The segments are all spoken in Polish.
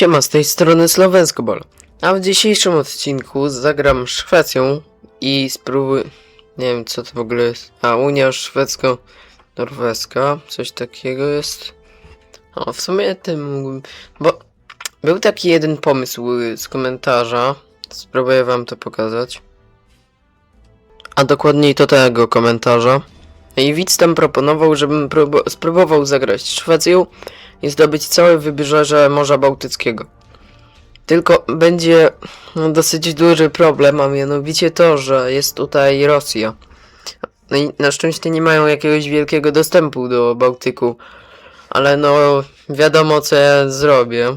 Siema, z tej strony Słowensko-Bol. A w dzisiejszym odcinku zagram Szwecją i spróbuję... Nie wiem co to w ogóle jest. A, Unia Szwedzko-Norweska. Coś takiego jest. O, w sumie tym mógłbym... Bo był taki jeden pomysł z komentarza. Spróbuję wam to pokazać. A dokładniej to tego komentarza. I widz tam proponował, żebym próbo- spróbował zagrać Szwecją i zdobyć całe wybrzeże Morza Bałtyckiego. Tylko będzie dosyć duży problem, a mianowicie to, że jest tutaj Rosja. No i na szczęście nie mają jakiegoś wielkiego dostępu do Bałtyku, ale no wiadomo co ja zrobię.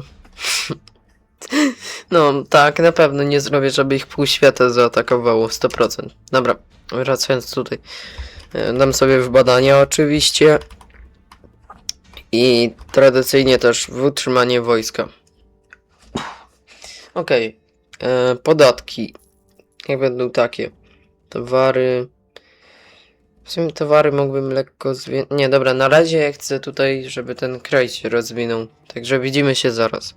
No tak, na pewno nie zrobię, żeby ich pół świata zaatakowało 100%. Dobra, wracając tutaj. E, Dam sobie w badania oczywiście. I tradycyjnie też w utrzymanie wojska. Okej. e, Podatki. Jak będą takie? Towary. W sumie towary mógłbym lekko zwię... Nie, dobra, na razie chcę tutaj, żeby ten kraj się rozwinął. Także widzimy się zaraz.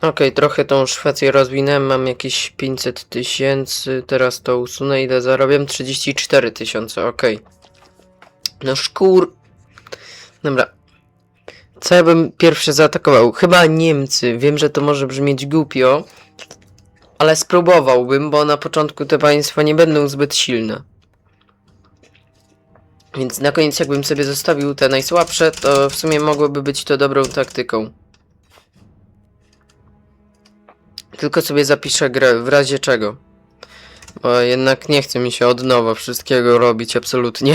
Okej, trochę tą Szwecję rozwinąłem, mam jakieś 500 tysięcy, teraz to usunę, ile zarobię? 34 tysiące, okej. No szkur... Dobra, co ja bym pierwszy zaatakował? Chyba Niemcy. Wiem, że to może brzmieć głupio, ale spróbowałbym, bo na początku te państwa nie będą zbyt silne. Więc na koniec jakbym sobie zostawił te najsłabsze, to w sumie mogłoby być to dobrą taktyką. Tylko sobie zapiszę grę, w razie czego. Bo jednak nie chce mi się od nowa wszystkiego robić, absolutnie.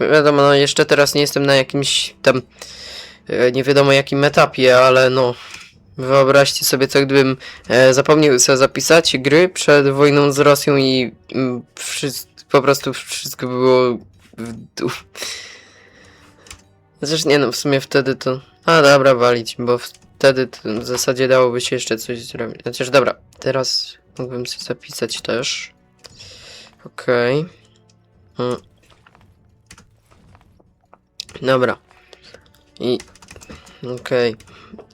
Wiadomo, no jeszcze teraz nie jestem na jakimś tam e, nie wiadomo jakim etapie, ale no wyobraźcie sobie co gdybym e, zapomniał sobie zapisać gry przed wojną z Rosją i mm, po prostu wszystko było w dół. Zresztą nie no, w sumie wtedy to... A dobra, walić, bo wtedy w zasadzie dałoby się jeszcze coś zrobić. Chociaż dobra, teraz mógłbym sobie zapisać też. Okej. Mm. Dobra. I. Okej.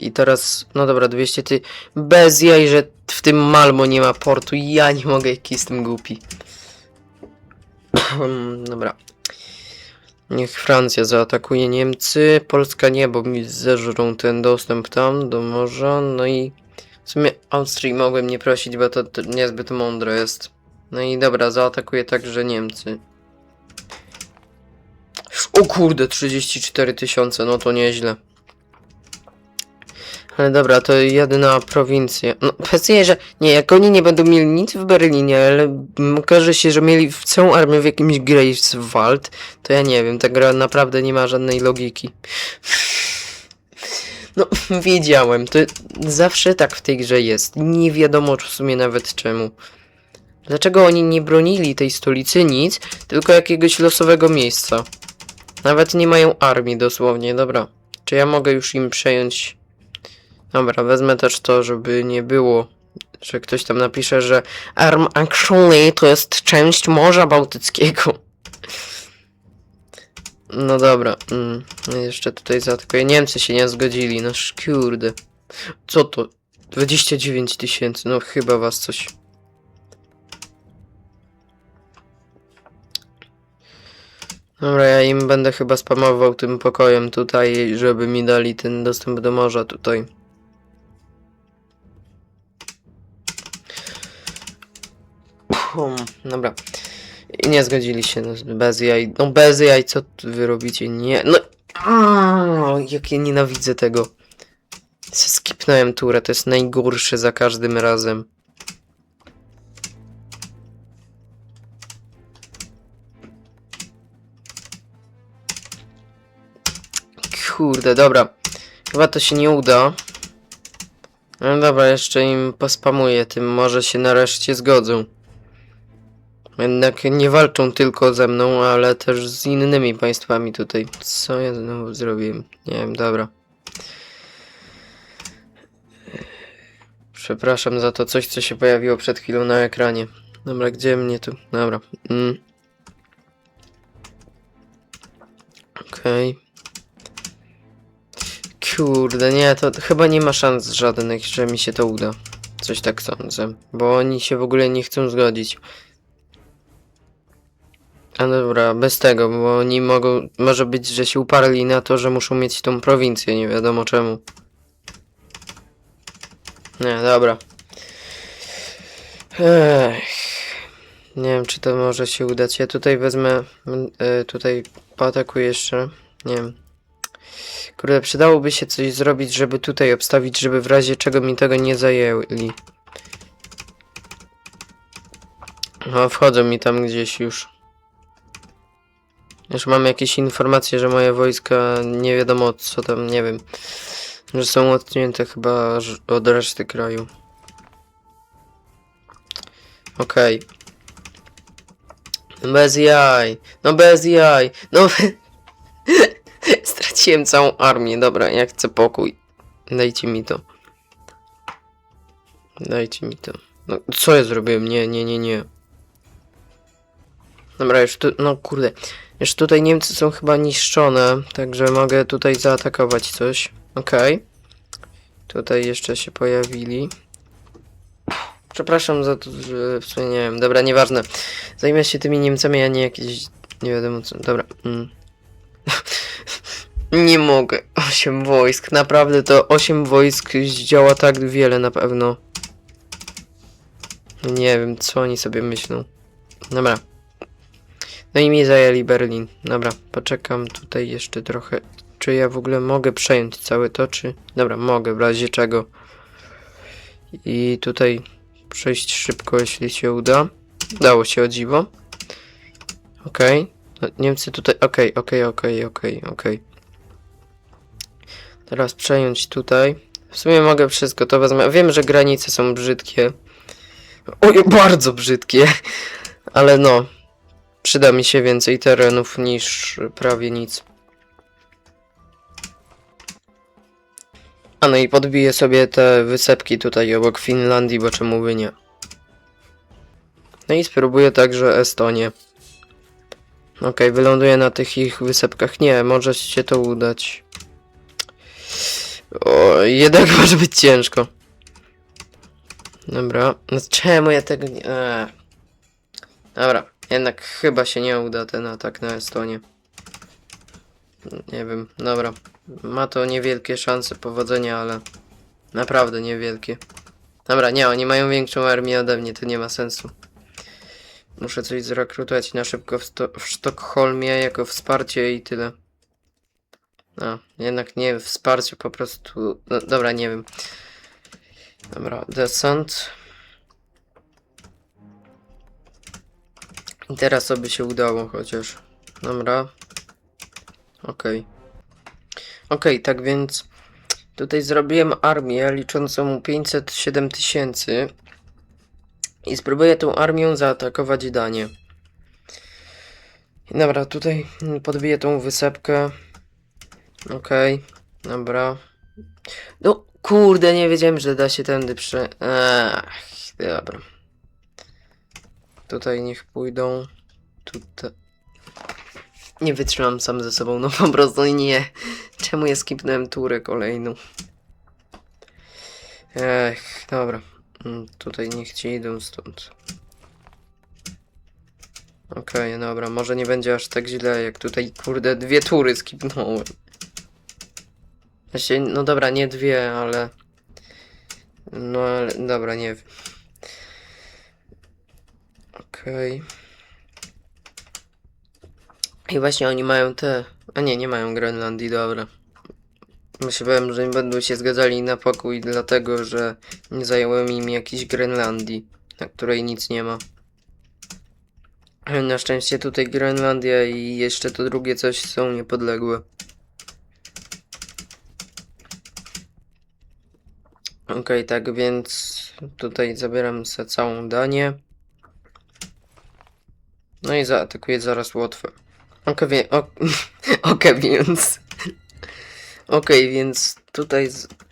I teraz. No dobra, 200 ty. Bez jaj, że w tym Malmo nie ma portu. Ja nie mogę, jaki jestem głupi. dobra. Niech Francja zaatakuje Niemcy. Polska nie, bo mi zeżrą ten dostęp tam do morza. No i. W sumie Austrii mogłem nie prosić, bo to niezbyt mądre jest. No i dobra, zaatakuje także Niemcy. O kurde, 34 tysiące, no to nieźle. Ale dobra, to jedyna prowincja. No, pewnie, że nie, jak oni nie będą mieli nic w Berlinie, ale okaże się, że mieli całą armię w jakimś Greifswald, to ja nie wiem, ta gra naprawdę nie ma żadnej logiki. No, wiedziałem, to zawsze tak w tej grze jest. Nie wiadomo w sumie nawet czemu. Dlaczego oni nie bronili tej stolicy nic, tylko jakiegoś losowego miejsca? Nawet nie mają armii dosłownie, dobra. Czy ja mogę już im przejąć? Dobra, wezmę też to, żeby nie było, że ktoś tam napisze, że Arm Actually to jest część Morza Bałtyckiego. No dobra, mm, jeszcze tutaj zaatakuję. Niemcy się nie zgodzili, no kurde. Co to? 29 tysięcy, no chyba was coś... Dobra, ja im będę chyba spamował tym pokojem tutaj, żeby mi dali ten dostęp do morza tutaj. Pum, dobra. I nie zgodzili się, no, bez jaj. No bez jaj, co wy robicie? Nie, no... Mm, jak ja nienawidzę tego. Skipnąłem turę, to jest najgorsze za każdym razem. Kurde, dobra. Chyba to się nie uda. No dobra, jeszcze im pospamuję tym, może się nareszcie zgodzą. Jednak nie walczą tylko ze mną, ale też z innymi państwami tutaj. Co ja znowu zrobiłem? Nie wiem, dobra. Przepraszam za to coś, co się pojawiło przed chwilą na ekranie. Dobra, gdzie mnie tu? Dobra. Mm. Okej. Kurde, nie, to chyba nie ma szans żadnych, że mi się to uda. Coś tak sądzę, bo oni się w ogóle nie chcą zgodzić. A dobra, bez tego, bo oni mogą, może być, że się uparli na to, że muszą mieć tą prowincję, nie wiadomo czemu. Nie, dobra. Ech. Nie wiem, czy to może się udać. Ja tutaj wezmę, y, tutaj poatakuję jeszcze. Nie wiem. Kurde, przydałoby się coś zrobić, żeby tutaj obstawić, żeby w razie czego mi tego nie zajęli. No, wchodzą mi tam gdzieś już. Już mam jakieś informacje, że moje wojska nie wiadomo co tam, nie wiem. Że są odcięte chyba od reszty kraju. Okej. Bez jaj. No bez jaj. No Straciłem całą armię. Dobra, ja chcę pokój. Dajcie mi to. Dajcie mi to. No, co ja zrobiłem? Nie, nie, nie, nie. Dobra, już tu, no kurde. Już tutaj Niemcy są chyba niszczone, także mogę tutaj zaatakować coś. Okej. Tutaj jeszcze się pojawili. Przepraszam za to, że w sumie nie wiem. Dobra, nieważne. Zajmę się tymi Niemcami, a nie jakieś... Nie wiadomo co. Dobra. Mm. nie mogę. Osiem wojsk. Naprawdę to osiem wojsk zdziała tak wiele na pewno. Nie wiem, co oni sobie myślą. Dobra. No i mi zajęli Berlin. Dobra, poczekam tutaj jeszcze trochę. Czy ja w ogóle mogę przejąć całe to, czy... Dobra, mogę, w razie czego. I tutaj przejść szybko, jeśli się uda. Dało się o dziwo. Okej. No, Niemcy tutaj... Okej, okej, okej, okej, okej. Teraz przejąć tutaj. W sumie mogę wszystko to wezmę. Wiem, że granice są brzydkie. Oj, bardzo brzydkie. Ale no, przyda mi się więcej terenów niż prawie nic. A no i podbiję sobie te wysepki tutaj obok Finlandii, bo czemu by nie. No i spróbuję także Estonię. Okej, wyląduję na tych ich wysepkach. Nie, może się to udać. O, jednak może być ciężko. Dobra, no czemu ja tego nie... Eee. Dobra, jednak chyba się nie uda ten atak na Estonię. Nie wiem, dobra. Ma to niewielkie szanse powodzenia, ale naprawdę niewielkie. Dobra, nie, oni mają większą armię ode mnie, to nie ma sensu. Muszę coś zrekrutować na szybko w, w Sztokholmie jako wsparcie i tyle. A, jednak nie wsparcie, po prostu... No, dobra, nie wiem. Dobra, desant. I teraz by się udało chociaż. Dobra. Okej. Okej, tak więc tutaj zrobiłem armię liczącą 507 tysięcy i spróbuję tą armią zaatakować Danię. Dobra, tutaj podbiję tą wysepkę. Okej, dobra. No kurde, nie wiedziałem, że da się tędy prze... Ach, dobra. Tutaj niech pójdą. Tutaj. Nie wytrzymam sam ze sobą, no po prostu nie. Czemu ja skipnąłem turę kolejną? Ech, dobra. Mm, Tutaj niech ci idą stąd. Okej, dobra, może nie będzie aż tak źle, jak tutaj, kurde, dwie tury skipnąłem. Znaczy, no dobra, nie dwie, ale... No ale, dobra, nie wiem. Okej. I właśnie oni mają te... A nie, nie mają Grenlandii, dobra. Myślałem, że nie będą się zgadzali na pokój, dlatego że nie im jakiejś Grenlandii, na której nic nie ma. Na szczęście tutaj Grenlandia i jeszcze to drugie coś są niepodległe. Okej, tak więc tutaj zabieram sobie całą Danię. No i zaatakuję zaraz Łotwę. Okej, wie, o, okej, więc... Okej, więc tutaj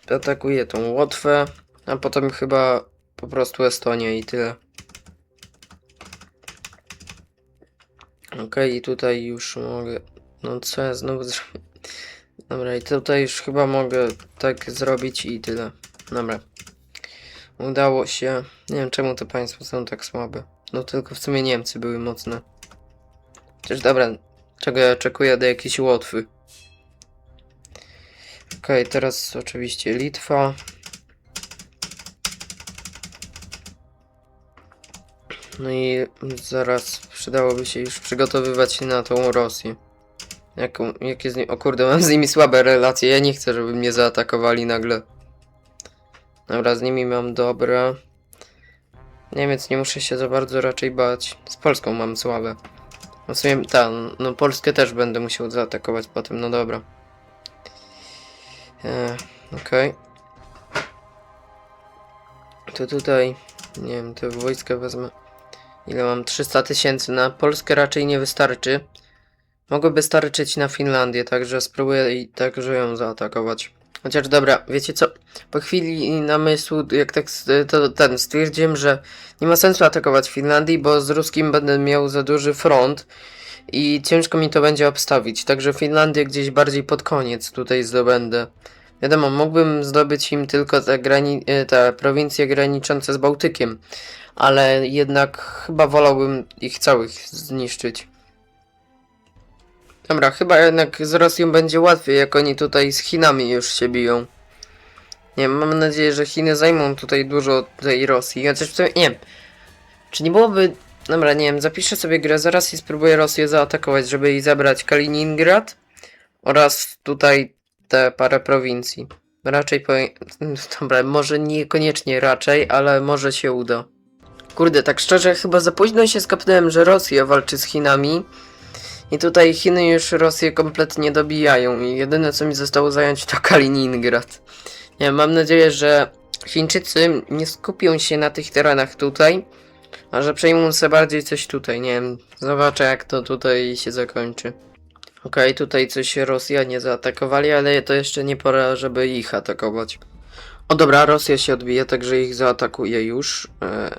atakuję tą Łotwę, a potem chyba po prostu Estonię i tyle. Okej, i tutaj już mogę... No co ja znowu zrobię? Dobra, i tutaj już chyba mogę tak zrobić i tyle. Dobra. Udało się. Nie wiem czemu te państwa są tak słabe. No tylko w sumie Niemcy były mocne. Chociaż dobra, czego ja oczekuję do jakiejś Łotwy. Okej, teraz oczywiście Litwa. No i zaraz przydałoby się już przygotowywać się na tą Rosję. Jaką, jakie z nim... O kurde, mam z nimi słabe relacje. Ja nie chcę, żeby mnie zaatakowali nagle. Dobra, z nimi mam dobre. Niemiec nie muszę się za bardzo raczej bać. Z Polską mam słabe. No w sumie, ta, no Polskę też będę musiał zaatakować potem, no dobra. E, Okej. To tutaj, nie wiem, te wojska wezmę. Ile mam? 300 tysięcy. Na Polskę raczej nie wystarczy. Mogłyby starczyć na Finlandię, także spróbuję i także ją zaatakować. Chociaż dobra, wiecie co? Po chwili namysłu, jak tak to ten stwierdziłem, że nie ma sensu atakować Finlandii, bo z ruskim będę miał za duży front i ciężko mi to będzie obstawić. Także Finlandię gdzieś bardziej pod koniec tutaj zdobędę. Wiadomo, mógłbym zdobyć im tylko te, grani- e, te prowincje graniczące z Bałtykiem, ale jednak chyba wolałbym ich całych zniszczyć. Dobra, chyba jednak z Rosją będzie łatwiej, jak oni tutaj z Chinami już się biją. Nie mam nadzieję, że Chiny zajmą tutaj dużo tej Rosji. Chociaż sumie, nie wiem, czy nie byłoby... Dobra, nie wiem, zapiszę sobie grę zaraz i spróbuję Rosję zaatakować, żeby jej zabrać Kaliningrad oraz tutaj te parę prowincji. Raczej powiem... Dobra, może niekoniecznie raczej, ale może się uda. Kurde, tak szczerze, chyba za późno się skapnąłem, że Rosja walczy z Chinami. I tutaj Chiny już Rosję kompletnie dobijają i jedyne co mi zostało zająć to Kaliningrad. Nie wiem, mam nadzieję, że Chińczycy nie skupią się na tych terenach tutaj, a że przejmą sobie bardziej coś tutaj, nie wiem, zobaczę jak to tutaj się zakończy. Okej, tutaj coś Rosjanie zaatakowali, ale to jeszcze nie pora, żeby ich atakować. O dobra, Rosja się odbija, także ich zaatakuje już. Eee,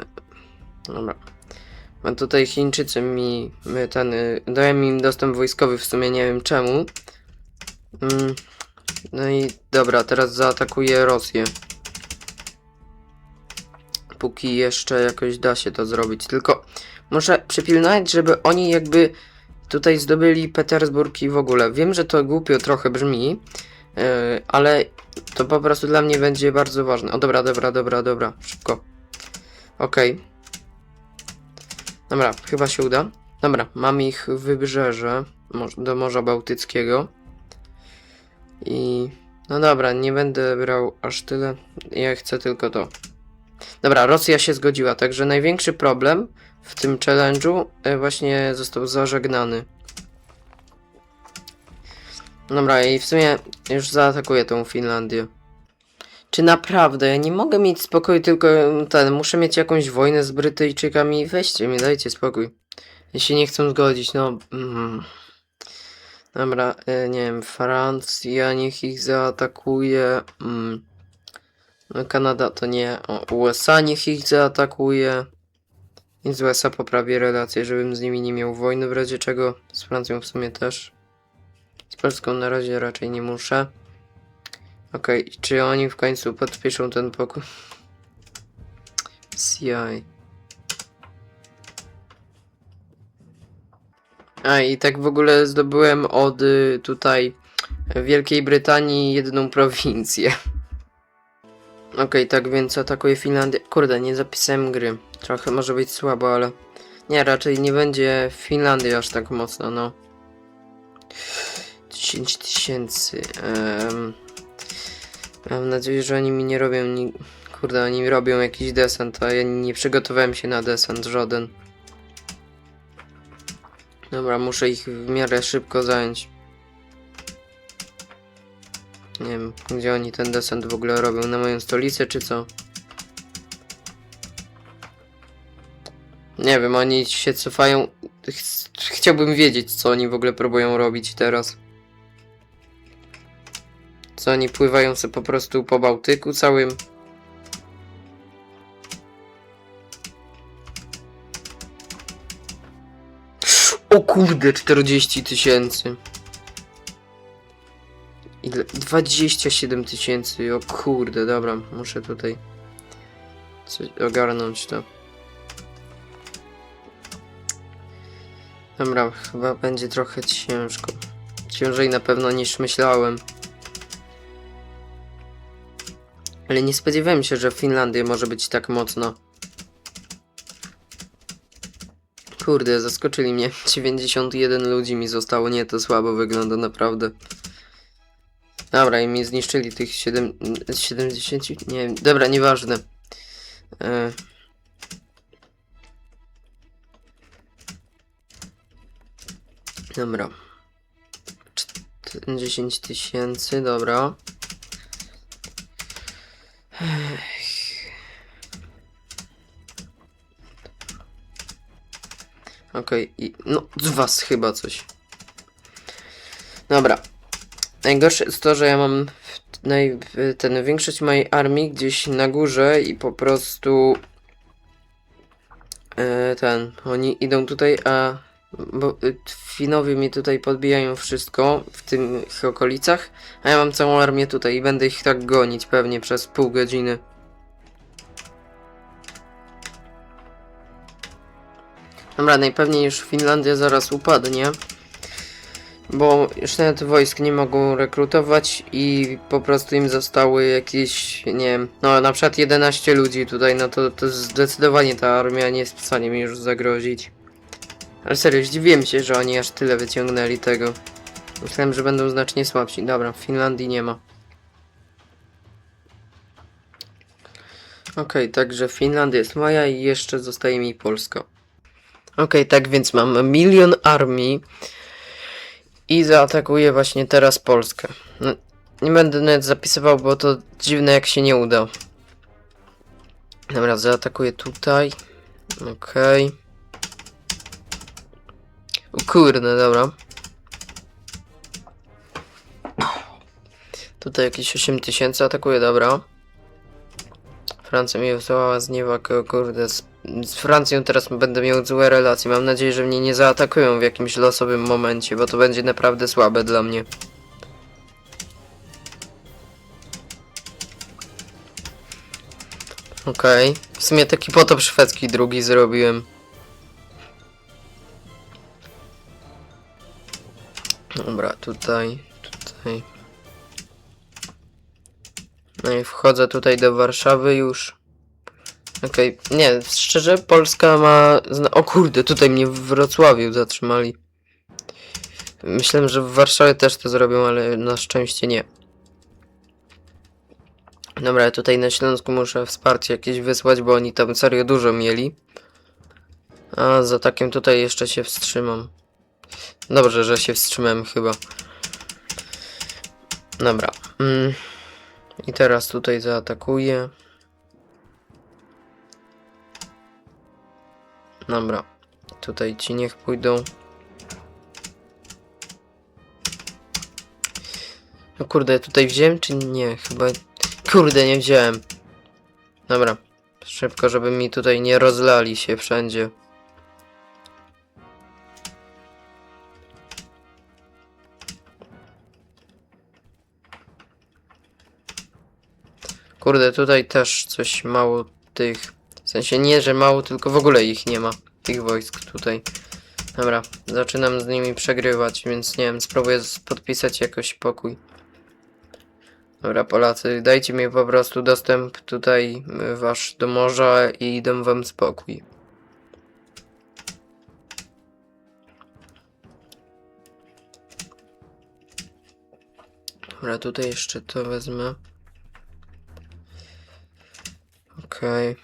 dobra. A tutaj Chińczycy mi, ten, y, dają im dostęp wojskowy, w sumie nie wiem czemu. Mm, no i dobra, teraz zaatakuję Rosję. Póki jeszcze jakoś da się to zrobić, tylko muszę przypilnować, żeby oni jakby tutaj zdobyli Petersburg i w ogóle. Wiem, że to głupio trochę brzmi, yy, ale to po prostu dla mnie będzie bardzo ważne. O dobra, dobra, dobra, dobra, szybko. Okej. Dobra, chyba się uda. Dobra, mam ich wybrzeże do Morza Bałtyckiego. I no dobra, nie będę brał aż tyle. Ja chcę tylko to. Dobra, Rosja się zgodziła, także największy problem w tym challenge'u e, właśnie został zażegnany. Dobra, i w sumie już zaatakuję tą Finlandię. Czy naprawdę? Ja nie mogę mieć spokoju, tylko ten, muszę mieć jakąś wojnę z Brytyjczykami. Weźcie mi, dajcie spokój. Jeśli nie chcą zgodzić, no... Mm. Dobra, e, nie wiem, Francja niech ich zaatakuje. Mm. No, Kanada to nie. O, USA niech ich zaatakuje. I z USA poprawię relacje, żebym z nimi nie miał wojny, w razie czego. Z Francją w sumie też. Z Polską na razie raczej nie muszę. Okej, czy oni w końcu podpiszą ten pokój? CI. A i tak w ogóle zdobyłem od y, tutaj Wielkiej Brytanii jedną prowincję. Okej, tak więc atakuję Finlandię. Kurde, nie zapisałem gry. Trochę może być słabo, ale nie, raczej nie będzie Finlandii aż tak mocno, no. 10 tysięcy. em. Mam nadzieję, że oni mi nie robią ni... Kurde, oni robią jakiś desant, a ja nie przygotowałem się na desant żaden. Dobra, muszę ich w miarę szybko zająć. Nie wiem, gdzie oni ten desant w ogóle robią, na moją stolicę czy co? Nie wiem, oni się cofają. Ch- Chciałbym wiedzieć, co oni w ogóle próbują robić teraz. Co oni pływają sobie po prostu po Bałtyku całym? O kurde, 40 tysięcy. Ile? 27 tysięcy, o kurde, dobra, muszę tutaj coś ogarnąć to. Dobra, chyba będzie trochę ciężko. Ciężej na pewno niż myślałem. Ale nie spodziewałem się, że w Finlandii może być tak mocno. Kurde, zaskoczyli mnie. 91 ludzi mi zostało, nie, to słabo wygląda naprawdę. Dobra, i mi zniszczyli tych 7, 70, nie wiem, dobra, nieważne. E... Dobra. Czt- 10 tysięcy, dobra. Okej, i no z was chyba coś. Dobra. Najgorsze jest to, że ja mam naj, ten większość mojej armii gdzieś na górze i po prostu e, ten, oni idą tutaj, a bo y, Finowie mi tutaj podbijają wszystko w tych okolicach, a ja mam całą armię tutaj i będę ich tak gonić pewnie przez pół godziny. Dobra, najpewniej już Finlandia zaraz upadnie. Bo już nawet wojsk nie mogą rekrutować i po prostu im zostały jakieś, nie wiem, no na przykład 11 ludzi tutaj, no to, to zdecydowanie ta armia nie jest w stanie mi już zagrozić. Ale serio, zdziwiłem się, że oni aż tyle wyciągnęli tego. Myślałem, że będą znacznie słabsi. Dobra, w Finlandii nie ma. Okej, także Finlandia jest moja i jeszcze zostaje mi Polska. Okej, tak więc mam milion armii i zaatakuję właśnie teraz Polskę. No, nie będę nawet zapisywał, bo to dziwne jak się nie uda. Dobra, zaatakuję tutaj. Okej. O kurde, dobra. Tutaj jakieś 8000 atakuje, dobra. Francja mnie wysłała z niewak, o kurde. Z, z Francją teraz będę miał złe relacje. Mam nadzieję, że mnie nie zaatakują w jakimś losowym momencie, bo to będzie naprawdę słabe dla mnie. Okej. W sumie taki potop szwedzki drugi zrobiłem. Dobra, tutaj, tutaj. No i wchodzę tutaj do Warszawy już. Okej, nie, szczerze, Polska ma... O kurde, tutaj mnie w Wrocławiu zatrzymali. Myślałem, że w Warszawie też to zrobią, ale na szczęście nie. Dobra, tutaj na Śląsku muszę wsparcie jakieś wysłać, bo oni tam serio dużo mieli. A za takim tutaj jeszcze się wstrzymam. Dobrze, że się wstrzymałem chyba. Dobra. Mm. I teraz tutaj zaatakuję. Dobra. Tutaj ci niech pójdą. No kurde, tutaj wziąłem czy nie? Chyba... Kurde, nie wziąłem. Dobra. Szybko, żeby mi tutaj nie rozlali się wszędzie. Kurde, tutaj też coś mało tych. W sensie nie, że mało, tylko w ogóle ich nie ma. Tych wojsk tutaj. Dobra, zaczynam z nimi przegrywać, więc nie wiem, spróbuję podpisać jakoś pokój. Dobra, Polacy, dajcie mi po prostu dostęp tutaj y, wasz do morza i dam wam spokój. Dobra, tutaj jeszcze to wezmę. Okej.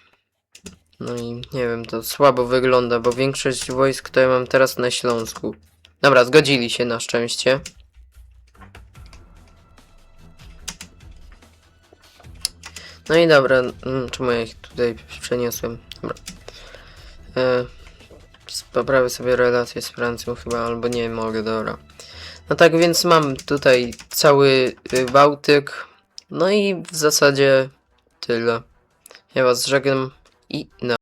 No i nie wiem, to słabo wygląda, bo większość wojsk ja mam teraz na Śląsku. Dobra, zgodzili się na szczęście. No i dobra, mm, czemu ja ich tutaj przeniosłem? Dobra. E, poprawię sobie relacje z Francją chyba, albo nie mogę, dobra. No tak więc mam tutaj cały y, Bałtyk. No i w zasadzie tyle. Ja was żegnam i na